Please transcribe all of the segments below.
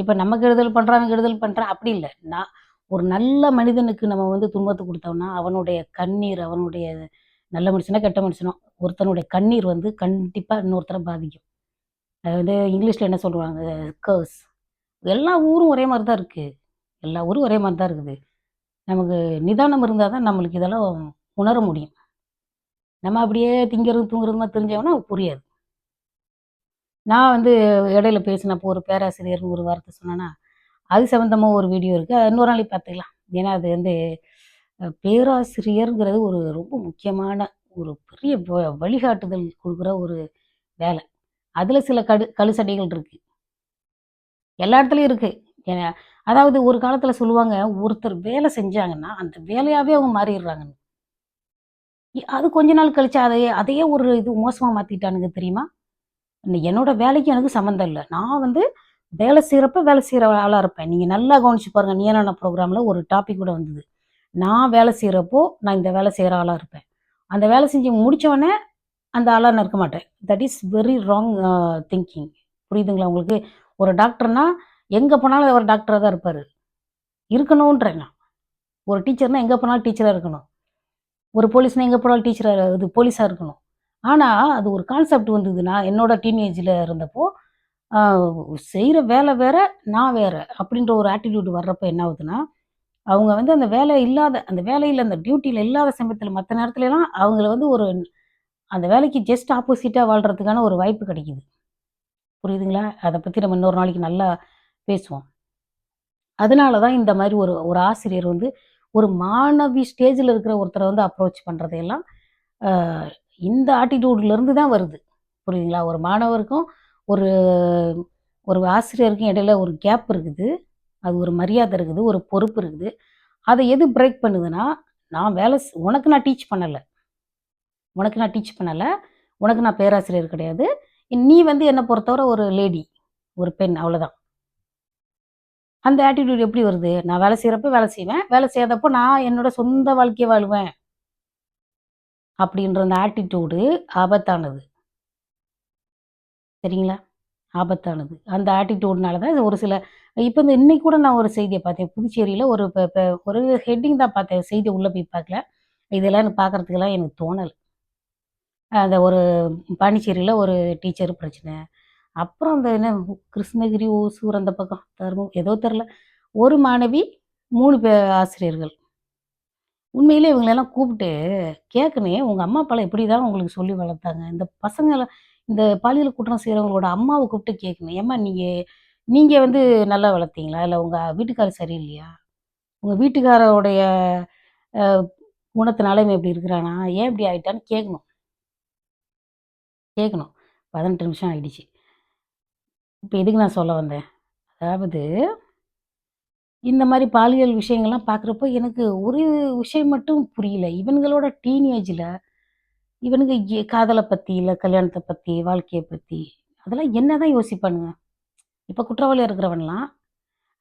இப்போ நம்ம கெடுதல் பண்ணுறான் கெடுதல் பண்ணுறான் அப்படி இல்லை. நான் ஒரு நல்ல மனிதனுக்கு நம்ம வந்து துன்பத்தை கொடுத்தோம்னா அவனுடைய கண்ணீர் அவனுடைய நல்ல மனுஷனோ கெட்ட மனுஷனோ ஒருத்தனுடைய கண்ணீர் வந்து கண்டிப்பாக இன்னொருத்தரை பாதிக்கும். அது வந்து இங்கிலீஷில் என்ன சொல்லுவாங்க? கர்ஸ் எல்லா ஊரும் ஒரே மாதிரி தான் இருக்குது எல்லா ஊரும் ஒரே மாதிரி தான் இருக்குது. நமக்கு நிதானம் இருந்தால் தான் நம்மளுக்கு இதெல்லாம் உணர முடியும். நம்ம அப்படியே திங்கிறது தூங்குறதுமா தெரிஞ்சவனா புரியாது. நான் வந்து இடையில பேசினப்போ ஒரு பேராசிரியர்னு ஒரு வார்த்தை சொன்னேன்னா அது சம்மந்தமாக ஒரு வீடியோ இருக்குது அது இன்னொரு நாளைக்கு பார்த்துக்கலாம். ஏன்னா அது வந்து பேராசிரியருங்கிறது ஒரு ரொம்ப முக்கியமான ஒரு பெரிய வ- வழிகாட்டுதல் கொடுக்குற ஒரு வேலை. அதில் சில கடு கழுசடைகள் இருக்குது எல்லா இடத்துலையும் இருக்குது ஏன்னா அதாவது ஒரு காலத்தில் சொல்லுவாங்க ஒருத்தர் வேலை செஞ்சாங்கன்னா அந்த வேலையாகவே அவங்க மாறிடுறாங்க. அது கொஞ்ச நாள் கழிச்சு அதையே அதையே ஒரு இது மோசமாக மாற்றிட்டானுங்க தெரியுமா? என்னோட வேலைக்கு எனக்கு சம்மந்தம் இல்லை. நான் வந்து வேலை செய்கிறப்ப வேலை செய்கிற ஆளாக இருப்பேன். நீங்கள் நல்லா கவனிச்சு பாருங்கள் நீயான ப்ரோக்ராமில் ஒரு டாபிக் கூட வந்தது. நான் வேலை செய்கிறப்போ நான் இந்த வேலை செய்கிற ஆளாக இருப்பேன். அந்த வேலை செஞ்சு முடித்தவொடனே அந்த ஆளாக நான் இருக்க மாட்டேன். That is very wrong thinking புரியுதுங்களா உங்களுக்கு? ஒரு டாக்டர்னா எங்கே போனாலும் அவர் டாக்டராக தான் இருப்பார். இருக்கணுன்றேன் நான். ஒரு டீச்சர்னா எங்கே போனாலும் டீச்சராக இருக்கணும். ஒரு போலீஸ்னால் எங்கே போனாலும் டீச்சராக இது போலீஸாக இருக்கணும். ஆனால் அது ஒரு கான்செப்ட் வந்ததுன்னா என்னோட டீனேஜில் இருந்தப்போ செய்கிற வேலை வேற நான் வேற அப்படின்ற ஒரு ஆட்டிடியூட் வர்றப்போ என்ன ஆகுதுன்னா அவங்க வந்து அந்த வேலை இல்லாத அந்த வேலையில் அந்த டியூட்டியில் இல்லாத சமயத்தில் மற்ற நேரத்துலலாம் அவங்கள வந்து ஒரு அந்த வேலைக்கு ஜஸ்ட் ஆப்போசிட்டாக வாழ்கிறதுக்கான ஒரு வாய்ப்பு கிடைக்குது. புரியுதுங்களா? அதை பற்றி நம்ம இன்னொரு நாளைக்கு நல்லா பேசுவோம். அதனால தான் இந்த மாதிரி ஒரு ஒரு ஆசிரியர் வந்து ஒரு மாணவி ஸ்டேஜில் இருக்கிற ஒருத்தரை வந்து அப்ரோச் பண்ணுறதையெல்லாம் இந்த ஆட்டிடியூட்லேருந்து தான் வருது. புரியுதுங்களா? ஒரு மாணவருக்கும் ஒரு ஒரு ஆசிரியருக்கும் இடையில ஒரு கேப் இருக்குது. அது ஒரு மரியாதை இருக்குது ஒரு பொறுப்பு இருக்குது. அதை எது பிரேக் பண்ணுதுன்னா நான் வேலை உனக்கு நான் டீச் பண்ணலை. உனக்கு நான் டீச் பண்ணலை. உனக்கு நான் பேராசிரியர் கிடையாது. நீ வந்து என்னை பொறுத்தவரை ஒரு லேடி ஒரு பெண் அவ்வளோதான் அந்த ஆட்டிடியூட் எப்படி வருது? நான் வேலை செய்கிறப்ப வேலை செய்வேன். வேலை செய்யாதப்போ நான் என்னோட சொந்த வாழ்க்கையை வாழ்வேன். அப்படின்ற அந்த ஆட்டிடியூடு ஆபத்தானது. சரிங்களா? ஆபத்தானது. அந்த ஆட்டிடியூட்னால தான் இது ஒரு சில இப்போ இந்த இன்னைக்கு கூட நான் ஒரு செய்தியை பார்த்தேன். புதுச்சேரியில் ஒரு இப்போ ஒரு ஹெட்டிங் தான் பார்த்தேன். செய்தி உள்ளே போய் பார்க்கல. இதெல்லாம் எனக்கு பார்க்கறதுக்கெல்லாம் எனக்கு தோணலை. அந்த ஒரு பாண்டிச்சேரியில் ஒரு டீச்சர் பிரச்சனை. அப்புறம் அந்த என்ன கிருஷ்ணகிரி ஓசூர் அந்த பக்கம் தருமம் ஏதோ தெரில ஒரு மாணவி மூணு பே ஆசிரியர்கள். உண்மையிலே இவங்களெல்லாம் கூப்பிட்டு கேட்கணும் உங்கள் அம்மா அப்பாலாம் எப்படி தான் உங்களுக்கு சொல்லி வளர்த்தாங்க? இந்த பசங்களை இந்த பாலியல் குற்றம் செய்கிறவங்களோட அம்மாவை கூப்பிட்டு கேட்கணும் ஏம்மா நீங்கள் நீங்கள் வந்து நல்லா வளர்த்தீங்களா? இல்லை உங்கள் வீட்டுக்காரர் சரியில்லையா? உங்கள் வீட்டுக்காரருடைய அஹ், குணத்தினால இவன் இப்படி இருக்கிறானா? ஏன் இப்படி ஆகிட்டான்னு கேட்கணும் கேட்கணும் பதினெட்டு நிமிஷம் ஆகிடுச்சு இப்போ எதுக்கு நான் சொல்ல வந்தேன்? அதாவது இந்த மாதிரி பாலியல் விஷயங்கள்லாம் பார்க்குறப்போ எனக்கு ஒரு விஷயம் மட்டும் புரியல. இவனுங்களோட டீனேஜில் இவனுங்க காதலை பற்றி இல்லை கல்யாணத்தை பற்றி வாழ்க்கையை பற்றி அதெல்லாம் என்ன தான் யோசிப்பானுங்க. இப்போ குற்றவாளியாக இருக்கிறவன்லாம்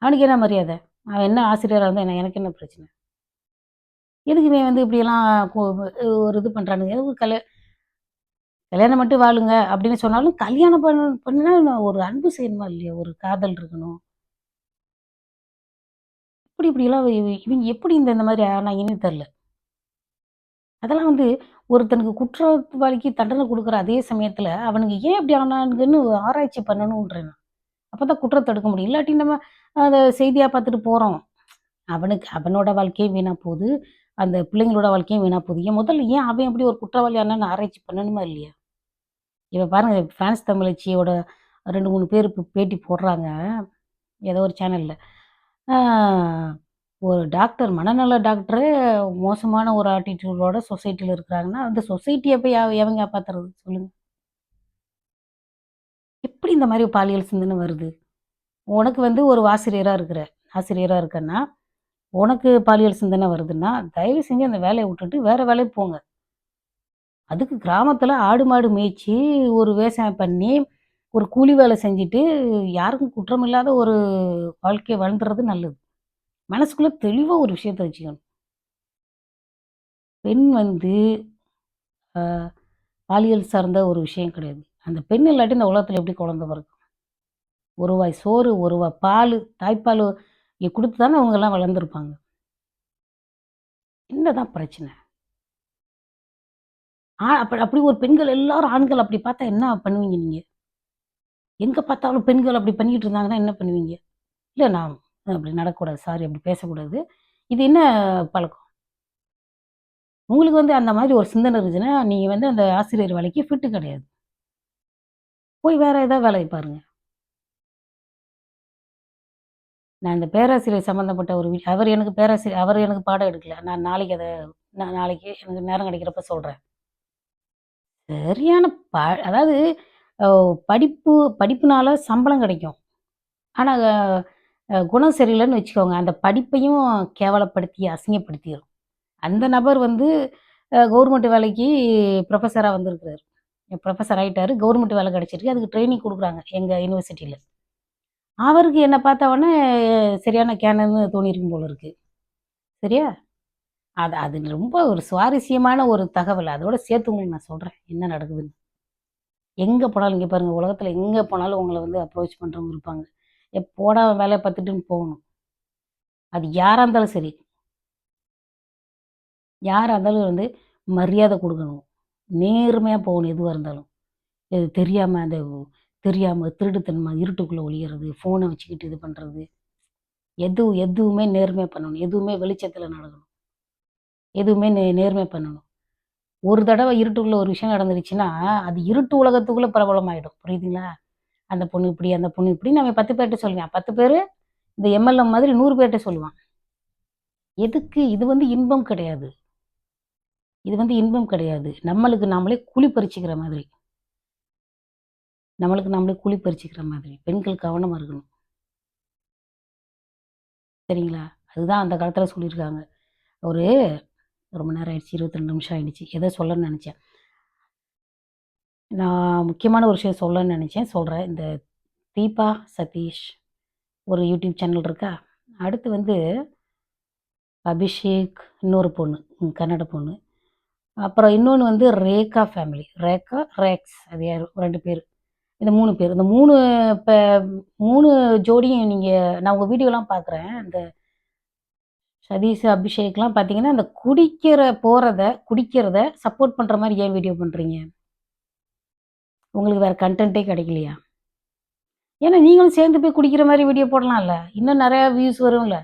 அவனுக்கு என்ன மரியாதை? அவன் என்ன ஆசிரியராக இருந்தால் என்ன எனக்கு என்ன பிரச்சனை? எதுக்கு வந்து இப்படியெல்லாம் ஒரு இது பண்ணுறானுங்க எதுக்கு கல்யா கல்யாணம் மட்டும் வாழுங்க அப்படின்னு சொன்னாலும் கல்யாணம் பண்ண பண்ணினா ஒரு அன்பு செய்யணுமா இல்லையா? ஒரு காதல் இருக்கணும். இப்படி இப்படியெல்லாம் இவன் இவங்க எப்படி இந்த இந்த மாதிரி ஆனாங்கன்னு தெரில அதெல்லாம் வந்து ஒருத்தனுக்கு குற்றவாளிக்கு தண்டனை கொடுக்குற அதே சமயத்தில் அவனுக்கு ஏன் இப்படி ஆனானுங்கன்னு ஆராய்ச்சி பண்ணணுன்றேன் அப்போ தான் குற்றத்தை தடுக்க முடியும். இல்லாட்டி நம்ம அதை செய்தியாக பார்த்துட்டு போகிறோம் அவனுக்கு அவனோட வாழ்க்கையும் வீணாக போகுது. அந்த பிள்ளைங்களோட வாழ்க்கையும் வீணாக போகுது. ஏன் முதல்ல ஏன் அவன் எப்படி ஒரு குற்றவாளி ஆனான்னு ஆராய்ச்சி பண்ணணுமா இல்லையா? இப்போ பாருங்க ஃப்ரான்ஸ் தமிழச்சியோட ரெண்டு மூணு பேர் இப்போ பேட்டி போடுறாங்க. ஏதோ ஒரு சேனலில் ஒரு டாக்டர் மனநல டாக்டரு மோசமான ஒரு ஆட்டிடியூடோட சொசைட்டியில் இருக்கிறாங்கன்னா அந்த சொசைட்டியை போய் எவ- எவங்க காப்பாத்துறது? சொல்லுங்க. எப்படி இந்த மாதிரி பாலியல் சிந்தனை வருது? உனக்கு வந்து ஒரு ஆசிரியராக இருக்கிற ஆசிரியராக இருக்கன்னா உனக்கு பாலியல் சிந்தனை வருதுன்னா தயவு செஞ்சு அந்த வேலையை விட்டுட்டு வேற வேலைக்கு போங்க. அதுக்கு கிராமத்தில் ஆடு மாடு மேய்ச்சி ஒரு விவசாயம் பண்ணி ஒரு கூலி வேலை செஞ்சுட்டு யாருக்கும் குற்றம் இல்லாத ஒரு வாழ்க்கையை வாழ்ந்துறது நல்லது. மனசுக்குள்ளே தெளிவாக ஒரு விஷயத்த வச்சுக்கணும். பெண் வந்து பாலியல் சார்ந்த ஒரு விஷயம் கிடையாது. அந்த பெண் இல்லாட்டி இந்த உலகத்தில் எப்படி குழந்தை பிறக்கும்? ஒருவாய் சோறு ஒருவாய் பால் தாய்ப்பால் கொடுத்து தானே அவங்கெல்லாம் வளர்ந்துருப்பாங்க. என்னதான் பிரச்சனை? ஆ அப்படி அப்படி ஒரு பெண்கள் எல்லாரும் ஆண்கள் அப்படி பார்த்தா என்ன பண்ணுவீங்க நீங்கள் எங்கே பார்த்தாலும் பெண்கள் அப்படி பண்ணிக்கிட்டு இருந்தாங்கன்னா என்ன பண்ணுவீங்க? இல்லை நான் அப்படி நடக்கக்கூடாது சாரி அப்படி பேசக்கூடாது. இது என்ன பழக்கம்? உங்களுக்கு வந்து அந்த மாதிரி ஒரு சிந்தனை இருந்துச்சுன்னா நீங்கள் வந்து அந்த ஆசிரியர் வேலைக்கு ஃபிட்டு கிடையாது. போய் வேற ஏதாவது வேலையை பாருங்க. நான் இந்த பேராசிரியர் சம்மந்தப்பட்ட ஒரு அவர் எனக்கு பேராசிரியர் அவர் எனக்கு பாடம் எடுக்கல. நான் நாளைக்கு அதை நான் நாளைக்கு எனக்கு நேரம் கிடைக்கிறப்ப சொல்கிறேன் சரியான ப அதாவது படிப்பு படிப்புனால சம்பளம் கிடைக்கும். ஆனால் குணம் சரியில்லைன்னு வச்சுக்கோங்க. அந்த படிப்பையும் கேவலப்படுத்தி அசிங்கப்படுத்திடும் அந்த நபர் வந்து கவர்மெண்ட் வேலைக்கு ப்ரொஃபஸராக வந்திருக்கிறார். ப்ரொஃபஸர் ஆகிட்டாரு கவர்மெண்ட் வேலை கிடச்சிருக்கு. அதுக்கு ட்ரைனிங் கொடுக்குறாங்க எங்கள் யூனிவர்சிட்டியில் அவருக்கு என்னை பார்த்தவொடனே சரியான கேனன்னு தோணியிருக்கும் போல இருக்கு. சரியா? அது அது ரொம்ப ஒரு சுவாரஸ்யமான ஒரு தகவல். அதோட சேர்த்து உங்களுக்கு நான் சொல்கிறேன் என்ன நடக்குதுன்னு. எங்கே போனாலும் இங்கே பாருங்கள் உலகத்தில் எங்கே போனாலும் உங்களை வந்து அப்ரோச் பண்ணுறவங்க இருப்பாங்க. எப்போடா போடா வேலையை பார்த்துட்டுன்னு போகணும். அது யாராக இருந்தாலும் சரி. யாராக இருந்தாலும் வந்து மரியாதை கொடுக்கணும். நேர்மையாக போகணும் எதுவாக இருந்தாலும். இது தெரியாமல் அந்த தெரியாமல் திருட்டுத்தனமாக இருட்டுக்குள்ளே ஒளியறது ஃபோனை வச்சுக்கிட்டு இது பண்ணுறது எது எதுவுமே நேர்மையாக பண்ணணும். எதுவுமே வெளிச்சத்தில் நடக்கணும். எதுவுமே நே நேர்மையாக பண்ணணும். ஒரு தடவை இருட்டுக்குள்ளே ஒரு விஷயம் நடந்துருச்சுன்னா அது இருட்டு உலகத்துக்குள்ளே பிரபலமாயிடும். புரியுதுங்களா? அந்த பொண்ணு இப்படி அந்த பொண்ணு இப்படி நம்ம பத்து பேர்கிட்ட சொல்லுவேன் பத்து பேர் இந்த எம்எல்ஏ மாதிரி நூறு பேர்கிட்ட சொல்லுவான். எதுக்கு? இது வந்து இன்பம் கிடையாது. இது வந்து இன்பம் கிடையாது. நம்மளுக்கு நாமளே குழி பறிச்சுக்கிற மாதிரி. நம்மளுக்கு நாமளே குழி பறிச்சுக்கிற மாதிரி. பெண்கள் கவனமாக இருக்கணும். சரிங்களா? அதுதான் அந்த காலத்தில் சொல்லியிருக்காங்க. ஒரு ரொம்ப நேரம் ஆயிடுச்சு இருபத்தி ரெண்டு நிமிஷம் ஆயிடுச்சு. எதை சொல்லணும்னு நினச்சேன்? நான் முக்கியமான ஒரு விஷயம் சொல்லணும்னு நினச்சேன். சொல்கிறேன் இந்த தீபா சதீஷ் ஒரு யூடியூப் சேனல் இருக்கா? அடுத்து வந்து அபிஷேக் இன்னொரு பொண்ணு கன்னட பொண்ணு. அப்புறம் இன்னொன்று வந்து ரேகா ஃபேமிலி ரேகா ரேக்ஸ் அது யார்? ரெண்டு பேர். இந்த மூணு பேர். இந்த மூணு இப்போ மூணு ஜோடியும் நீங்கள் நான் உங்கள் வீடியோலாம் பார்க்குறேன் இந்த சதீஷ் அபிஷேக்லாம் பார்த்தீங்கன்னா அந்த குடிக்கிற போகிறத குடிக்கிறத சப்போர்ட் பண்ணுற மாதிரி ஏன் வீடியோ பண்ணுறீங்க உங்களுக்கு வேறு கண்டென்ட்டே கிடைக்கலையா? ஏன்னா நீங்களும் சேர்ந்து போய் குடிக்கிற மாதிரி வீடியோ போடலாம்ல. இன்னும் நிறையா வியூஸ் வரும்ல.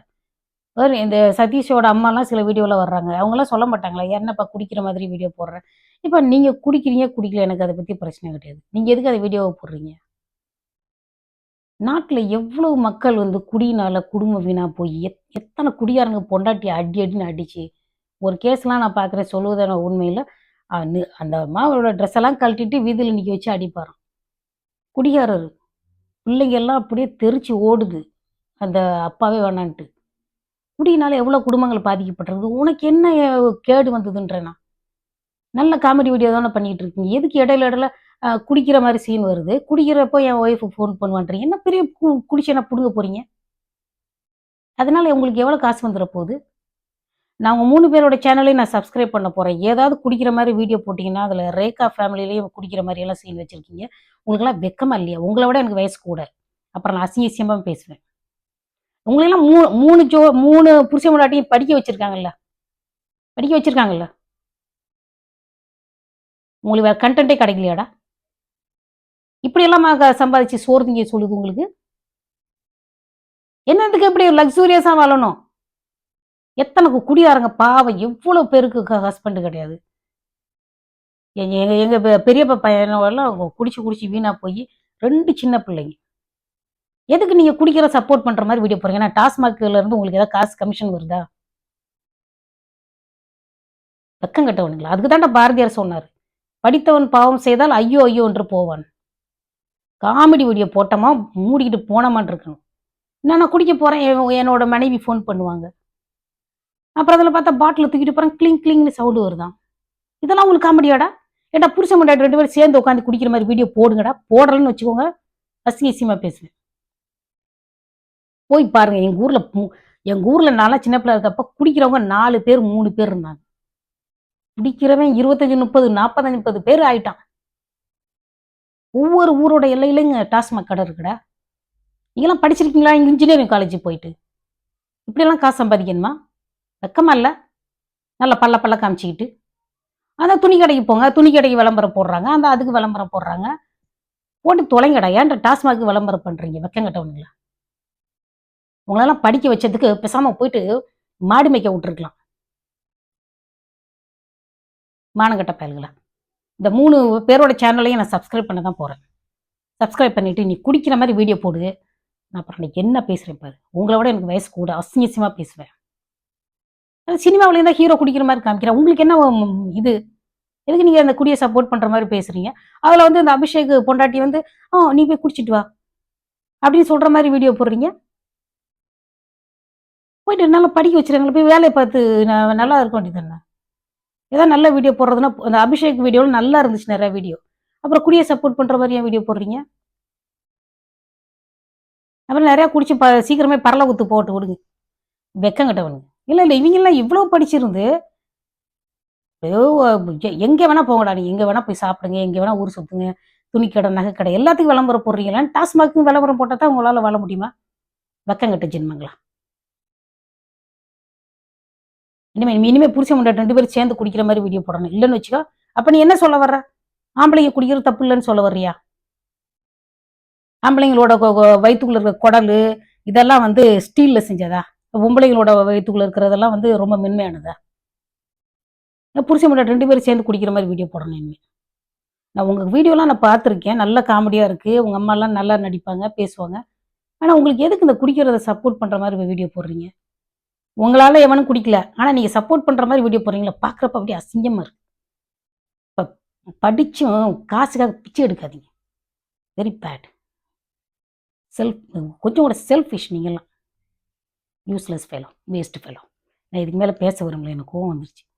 வரும் இந்த சதீஷோட அம்மாலாம் சில வீடியோவில் வர்றாங்க. அவங்களாம் சொல்ல மாட்டாங்களா என்னப்பா குடிக்கிற மாதிரி வீடியோ போடுறேன் இப்போ நீங்கள் குடிக்கிறீங்க குடிக்கல எனக்கு அதை பற்றி பிரச்சனை கிடையாது. நீங்கள் எதுக்கு அதை வீடியோவை போடுறீங்க? நாட்டில் எவ்வளோ மக்கள் வந்து குடியினால் குடும்பம் வீணாக போய் எத் எத்தனை குடியாரங்க பொண்டாட்டி அடி அடின்னு அடிச்சு ஒரு கேஸ்லாம் நான் பார்க்குறேன் சொல்லுவதான உண்மையில்? அந்த அம்மாவோட ட்ரெஸ் எல்லாம் கழட்டிட்டு வீதியில் நிற்க வச்சு அடிப்பாராம். குடிகாரர் பிள்ளைங்க எல்லாம் அப்படியே தெரிச்சு ஓடுது. அந்த அப்பாவே வேணான்ட்டு. குடியினால் எவ்வளோ குடும்பங்கள் பாதிக்கப்பட்டிருக்கு உனக்கு என்ன கேடு வந்ததுன்றேனா? நல்ல காமெடி வீடியோ தானே பண்ணிகிட்டு இருக்கீங்க. எதுக்கு இடையில இடையில குடிக்கிற மாதிரி சீன் வருது. குடிக்கிறப்போ என் ஒய்ஃபு ஃபோன் பண்ணுவான்றீங்க. என்ன பெரிய கு குடிச்சு என்ன பிடுங்க போறீங்க? அதனால உங்களுக்கு எவ்வளோ காசு வந்துட போகுது? நான் உங்கள் மூணு பேரோட சேனலையும் நான் சப்ஸ்கிரைப் பண்ண போகிறேன் ஏதாவது குடிக்கிற மாதிரி வீடியோ போட்டிங்கன்னா அதில் ரேகா ஃபேமிலியிலையும் குடிக்கிற மாதிரியெல்லாம் சீன் வச்சுருக்கீங்க. உங்களுக்கெல்லாம் வெக்கமாக இல்லையா? உங்களை விட எனக்கு வயசு கூட. அப்புறம் நான் அசிங்க அசிங்கமாக பேசுவேன். உங்களெல்லாம் மூ மூணு ஜோ மூணு புருஷ முன்னாட்டியும் படிக்க வச்சுருக்காங்கல்ல? படிக்க வச்சுருக்காங்கல்ல? உங்களுக்கு வேறு கண்டென்ட்டே கிடைக்கலையாடா? இப்படியெல்லாம் சம்பாதிச்சு சோறு திங்க சொல்லுது உங்களுக்கு? என்னத்துக்கு எப்படி லக்ஸூரியஸாக வாழணும்? எத்தனை கு- குடியாரங்க பாவம் எவ்வளோ பேருக்கு ஹஸ்பண்ட் கிடையாது. எங்க எங்க எங்க பெ- பெரியப்பா பையனெல்லாம் குடிச்சு குடிச்சு வீணா போய் ரெண்டு சின்ன பிள்ளைங்க. எதுக்கு நீங்க குடிக்கிற சப்போர்ட் பண்ற மாதிரி வீடியோ போறீங்க ஏன்னா டாஸ்மாக்ல இருந்து உங்களுக்கு ஏதாவது காசு கமிஷன் வருதா? வெக்கம் கட்டவனுங்களா? அதுக்கு தான்டா பாரதியார் சொன்னார். படித்தவன் பாவம் செய்தால் ஐயோ ஐயோ என்று போவான். காமெடி வீடியோ போட்டோமா மூடிக்கிட்டு போனோமான் இருக்கணும். நான் நான் குடிக்க போறேன் என்னோட மனைவி ஃபோன் பண்ணுவாங்க. அப்புறம் அதில் பார்த்தா பாட்டில் தூக்கிட்டு போகிறேன் கிளிங் கிளிங்னு சவுண்டு வருதான். இதெல்லாம் உங்களுக்கு காமெடியாடா ஏட்டா புருஷன் முன்னாடி ரெண்டு பேரும் சேர்ந்து உட்காந்து குடிக்கிற மாதிரி வீடியோ போடுங்கடா. போடலன்னு வச்சுக்கோங்க அசிங்க அசிங்கமா பேசுவேன். போய் பாருங்க எங்க ஊர்ல எங்கள் எங்க ஊர்ல நான்லாம் சின்ன பிள்ளை இருக்கப்ப குடிக்கிறவங்க நாலு பேர் மூணு பேர் இருந்தாங்க. குடிக்கிறவன் இருபத்தஞ்சு முப்பது நாற்பத்தஞ்சு முப்பது பேர் ஆயிட்டான். ஒவ்வொரு ஊரோட எல்லையிலங்க டாஸ்மாக் கடை இருக்குடா. நீங்களாம் படிச்சிருக்கீங்களா? இங்கே இன்ஜினியரிங் காலேஜ் போயிட்டு. இப்படியெல்லாம் காசு சம்பாதிக்கணுமா? வெக்கமா இல்லை? நல்லா பல்ல பல்ல காமிச்சிக்கிட்டு. அந்த துணி கடைக்கு போங்க. துணி கடைக்கு விளம்பரம் போடுறாங்க. அந்த அதுக்கு விளம்பரம் போடுறாங்க. போட்டு தொலைங்கடா. ஏன்டா டாஸ்மாக்கு விளம்பரம் பண்ணுறீங்க வெக்கம் கட்டவனுங்களா? உங்களெல்லாம் படிக்க வச்சதுக்கு பெசாமல் போயிட்டு மாடு மேய்க்க விட்டுருக்கலாம். மானங்கட்ட பயல்களா? இந்த மூணு பேரோட சேனலையும் நான் சப்ஸ்கிரைப் பண்ண தான் போகிறேன் சப்ஸ்கிரைப் பண்ணிவிட்டு நீ குடிக்கிற மாதிரி வீடியோ போடு. நான் அப்புறம் நீ என்ன பேசுகிறேன் பாரு. உங்களை விட எனக்கு வயசு கூட அசிங்கசியமாக பேசுவேன். அது சினிமாவில் இருந்தால் ஹீரோ குடிக்கிற மாதிரி காமிக்கிறேன். உங்களுக்கு என்ன இது? எதுக்கு நீங்கள் அந்த குடியை சப்போர்ட் பண்ணுற மாதிரி பேசுகிறீங்க அதில் வந்து இந்த அபிஷேக் பொண்டாட்டி வந்து ஆ நீ போய் குடிச்சிட்டு வா. அப்படின்னு சொல்கிற மாதிரி வீடியோ போடுறீங்க. போயிட்டு நல்லா படிக்க வச்சுருங்களா போய் வேலையை பார்த்து நான் நல்லா இருக்க வேண்டியது என்ன ஏதாவது நல்ல வீடியோ போடுறதுன்னா அந்த அபிஷேக் வீடியோவில் நல்லா இருந்துச்சு நிறைய வீடியோ அப்புறம் குடியை சப்போர்ட் பண்ணுற மாதிரி ஏன் வீடியோ போடுறீங்க? அப்புறம் நிறையா குடிச்சு ப சீக்கிரமே பரலகுத்து போட்டு விடுங்க. வெக்கங்கிட்டவனுங்க இல்லை இல்லை இவங்கெல்லாம் இவ்வளோ படிச்சிருந்து எங்கே வேணால் போங்கடா நீங்கள் எங்கே வேணால் போய் சாப்பிடுங்க எங்கே வேணால் ஊர் சுற்றுங்க துணி கடை நகை கடை எல்லாத்துக்கும் விளம்பரம் போடுறீங்களா டாஸ்மாக்கு விளம்பரம் போட்டால் தான் உங்களால் வாழ முடியுமா? வெக்கங்கட்ட ஜென்மங்களா? இனிமே இனிமே புருஷன் முன்னாடி ரெண்டு பேரும் சேர்ந்து குடிக்கிற மாதிரி வீடியோ போடணும். இல்லைன்னு வச்சுக்கோ அப்ப நீ என்ன சொல்ல வர்ற? ஆம்பளைங்க குடிக்கிறது தப்பு இல்லைன்னு சொல்ல வர்றியா? ஆம்பளைங்களோட வயிற்றுக்குள்ள இருக்கிற குடல் இதெல்லாம் வந்து ஸ்டீல்ல செஞ்சதா? பொம்பளைங்களோட வயிற்றுக்குள்ள இருக்கிறதெல்லாம் வந்து ரொம்ப மென்மையானதா? புருஷன் முன்னாடி ரெண்டு பேரும் சேர்ந்து குடிக்கிற மாதிரி வீடியோ போடணும் இனிமே. நான் உங்க வீடியோலாம் நான் பார்த்துருக்கேன். நல்ல காமெடியா இருக்கு. உங்க அம்மாலாம் நல்லா நடிப்பாங்க பேசுவாங்க. ஆனா உங்களுக்கு எதுக்கு இந்த குடிக்கிறத சப்போர்ட் பண்ற மாதிரி வீடியோ போடுறீங்க? உங்களால எவனும் குடிக்கல. ஆனா நீங்க சப்போர்ட் பண்ற மாதிரி வீடியோ போடுறீங்களா பாக்குறப்ப அப்படியே அசிங்கமா இருக்கு. ப- படிச்சும் காசுக்காக பிச்சை எடுக்காதீங்க. வெரி பேட் செல்ஃப் கொஞ்சம் கூட செல்ஃபிஷ் நீங்கள்லாம். யூஸ்லெஸ் ஃபெலோ வேஸ்ட் ஃபெலோ நான் இதுக்கு மேலே பேச விரும்பல எனக்கு கோவம் வந்துருச்சு.